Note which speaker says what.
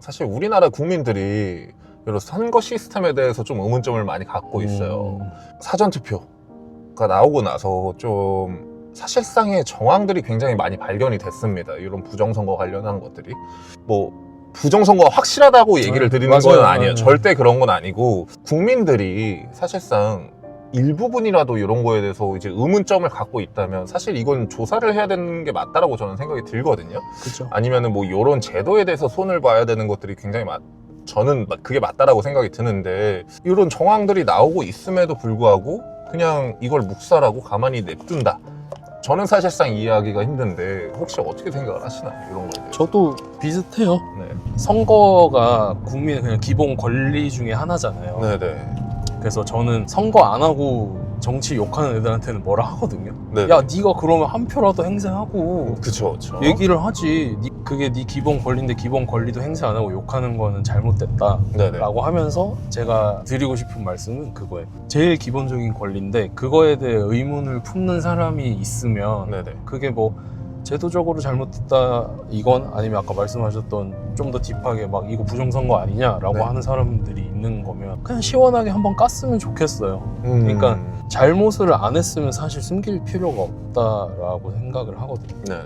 Speaker 1: 사실 우리나라 국민들이 이런 선거 시스템에 대해서 좀 의문점을 많이 갖고 있어요.
Speaker 2: 음.
Speaker 1: 사전 투표가 나오고 나서 좀 사실상의 정황들이 굉장히 많이 발견이 됐습니다. 이런 부정선거 관련한 것들이 뭐 부정선거가 확실하다고 얘기를
Speaker 2: 네,
Speaker 1: 드리는. 건 아니에요.
Speaker 2: 네.
Speaker 1: 절대 그런 건 아니고 국민들이 사실상 일부분이라도 이런 거에 대해서 이제 의문점을 갖고 있다면 사실 이건 조사를 해야 되는 게 맞다라고 저는 생각이 들거든요.
Speaker 2: 그죠.
Speaker 1: 아니면은 뭐 이런 제도에 대해서 손을 봐야 되는 것들이 굉장히 많. 저는 막 그게 맞다라고 생각이 드는데 이런 정황들이 나오고 있음에도 불구하고 그냥 이걸 묵살하고 가만히 냅둔다. 저는 사실상 이해하기가 힘든데 혹시 어떻게 생각을 하시나요? 이런 거에 대해서.
Speaker 2: 저도 비슷해요.
Speaker 1: 네.
Speaker 2: 선거가 국민의 그냥 기본 권리 중에 하나잖아요.
Speaker 1: 네네.
Speaker 2: 그래서 저는 선거 안 하고 정치 욕하는 애들한테는 뭐라 하거든요.
Speaker 1: 네네.
Speaker 2: 야, 네가 그러면 한 표라도 행사하고
Speaker 1: 그쵸, 그쵸.
Speaker 2: 얘기를 하지. 니- 그게 네 기본 권리인데 기본 권리도 행사 안 하고 욕하는 거는 잘못됐다.
Speaker 1: 네네.
Speaker 2: 라고 하면서 제가 드리고 싶은 말씀은 그거예요. 제일 기본적인 권리인데 그거에 대해 의문을 품는 사람이 있으면
Speaker 1: 네네.
Speaker 2: 그게 뭐 제도적으로 잘못됐다 이건 아니면 아까 말씀하셨던 좀 더 딥하게 막 이거 부정선거 아니냐라고
Speaker 1: 네.
Speaker 2: 하는 사람들이 있는 거면 그냥 시원하게 한번 깠으면 좋겠어요.
Speaker 1: 음.
Speaker 2: 그러니까 잘못을 안 했으면 사실 숨길 필요가 없다라고 생각을 하거든요.
Speaker 1: 네.